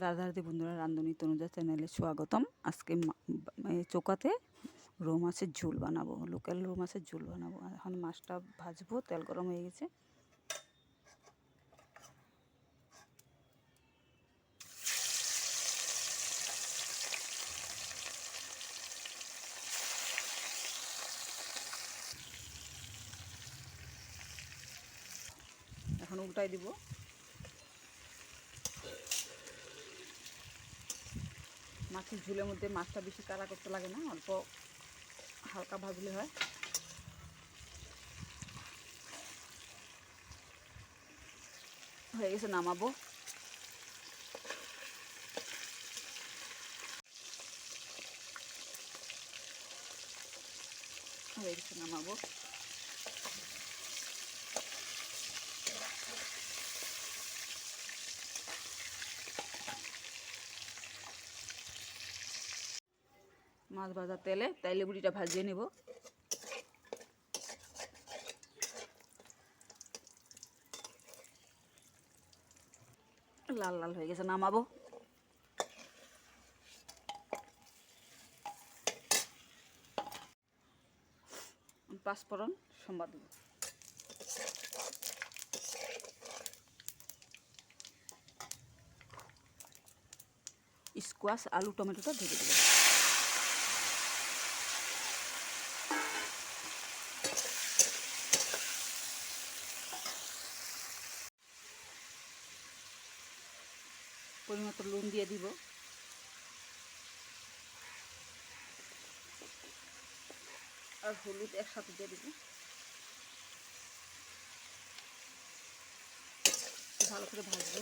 রাধা রাধে বন্ধুরা, রান্ধনী তনুজা চ্যানেলে স্বাগতম। আজকে চোকাতে রৌ মাছের ঝোল বানাবো, লোকাল রৌ মাছের ঝোল বানাবো। এখন মাছটা ভাজবো, তেল গরম হয়ে গেছে। এখন উল্টাই দিব। মাছের ঝুলের মধ্যে মাছটা বেশি কাড়া করতে লাগে না, অল্প হালকা ভাজলে হয়। হয়ে গেছে, নামাবো। হয়ে গেছে, নামাবো। মাছ ভাজা তেলে তাইলে বুড়িটা ভাজিয়ে নেব। লাল লাল হয়ে গেছে, নামাবো। পাঁচফোড়ন সম্বাদ দেবো। স্কোয়াশ আলু, টমেটোটা ঢেকে দেবো। পরিমতো নুন দিয়ে দিব। আর হলুদ একসাথে দিয়ে দিব। ভালো করে ভাজবো।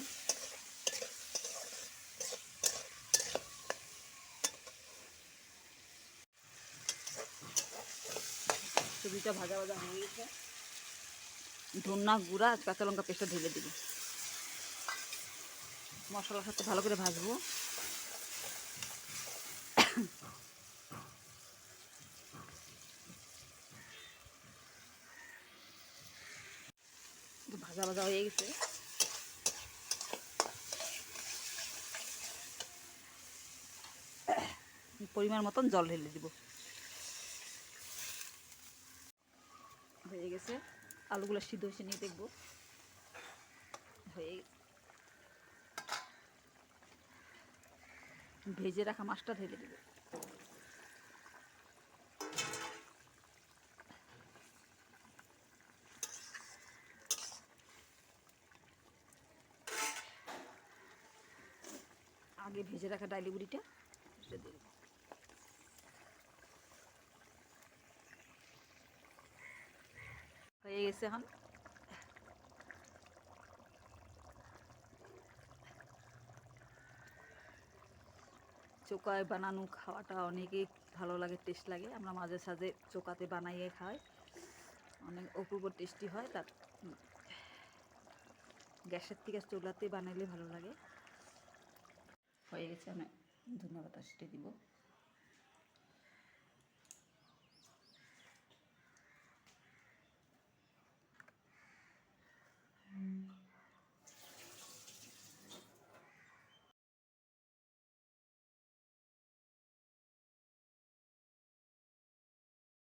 সবজিটা ভাজা ভাজা হয়ে গেছে। ধন্যা গুঁড়া কাঁচা লঙ্কা পেস্টটা ঢেলে দিব। মশলার সাথে ভালো করে ভাজবো। ভাজা ভাজা হয়ে গেছে। পরিমাণ মতন জল ঢেলে দিব। হয়ে গেছে। আলুগুলো সিদ্ধ হয়েছে, নিয়ে দেখব। হয়ে গেছে ভেজে রাখা মাছটা ঢেলে দেবে আগে ভেজে রাখা ডাইলি বুড়িটা দিয়ে দেবো। হয়ে গেছে এখন চোকায় বানানো খাওয়াটা অনেকই ভালো লাগে টেস্ট লাগে। আমরা মাঝে সাঝে চোকাতে বানাইয়ে খাই। অনেক অপূর্ব টেস্টি হয়, তার গ্যাসের থেকে চোলাতে বানাইলে ভালো লাগে। হয়ে গেছে, আমি ধন্যবাদ সেটা দিব।